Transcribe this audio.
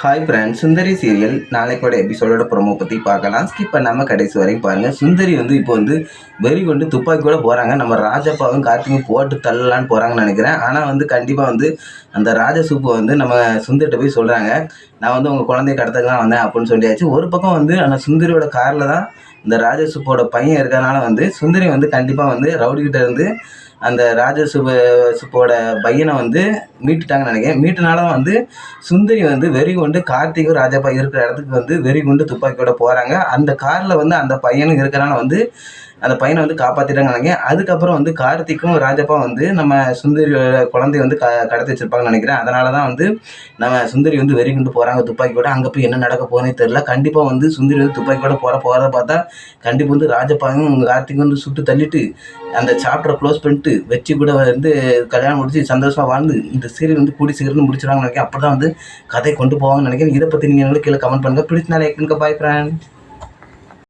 Hi friends Sundari serial நாளைக்கோட எபிசோடோட promo பற்றி பார்க்கலாம். ஸ்கிப் பண்ணாமல் கடைசி வரைக்கும் பாருங்கள் சுந்தரி வந்து இப்போ வந்து வெறி கொண்டு துப்பாக்கியோட போகிறாங்க நம்ம ராஜப்பாவும் கார்த்திகும் போட்டு தள்ளலான்னு போகிறாங்கன்னு நினைக்கிறேன். ஆனால் வந்து கண்டிப்பாக வந்து அந்த ராஜசூப்பு வந்து நம்ம சுந்தர்கிட்ட போய் சொல்கிறாங்க நான் வந்து உங்கள் குழந்தைய கடத்தக்கு தான் வந்தேன் அப்படின்னு சொல்லியாச்சு. ஒரு பக்கம் வந்து அந்த சுந்தரியோட காரில் தான் இந்த ராஜசூப்போட பையன் இருக்கிறனால வந்து சுந்தரி வந்து கண்டிப்பாக வந்து ரவுடிக்கிட்ட இருந்து அந்த ராஜசுப சுப்போட பையனை வந்து மீட்டுட்டாங்கன்னு நினைக்கிறேன். மீட்டனால வந்து சுந்தரி வந்து வெறி கொண்டு கார்த்திகும் ராஜப்பா இருக்கிற இடத்துக்கு வந்து வெறி கொண்டு துப்பாக்கியோட போகிறாங்க அந்த காரில் வந்து அந்த பையனும் இருக்கிறனால வந்து அந்த பையனை வந்து காப்பாற்றிட்டாங்க நினைக்கிறேன். அதுக்கப்புறம் வந்து கார்த்திக்கும் ராஜப்பா வந்து நம்ம சுந்தரியோட குழந்தைய வந்து க கடத்தி வச்சிருப்பாங்கன்னு நினைக்கிறேன். அதனால தான் வந்து நம்ம சுந்தரி வந்து வெறி கொண்டு போகிறாங்க துப்பாக்கியோட. அங்கே போய் என்ன நடக்க போகுதுனே தெரில கண்டிப்பாக வந்து சுந்தரி வந்து துப்பாக்கியோட போகிற போகிறத பார்த்தா கண்டிப்பாக வந்து ராஜப்பாவும் கார்த்திக்கும் வந்து சுட்டு தள்ளிட்டு அந்த சாப்டரை க்ளோஸ் பண்ணிட்டு வச்சு கூட வந்து கல்யாணம் முடிச்சு சந்தோஷமாக வாழ்ந்து இந்த சீரியல் வந்து கூடி சீக்கிரம் முடிச்சிடுவாங்கன்னு நினைக்கிறேன். அப்போ தான் வந்து கதை கொண்டு போவாங்கன்னு நினைக்கிறேன். இதை பற்றி நீங்கள் கீழே கமெண்ட் பண்ணுங்கள் பிடிச்சினா எங்களுக்கு பாய் ஃப்ரெண்ட்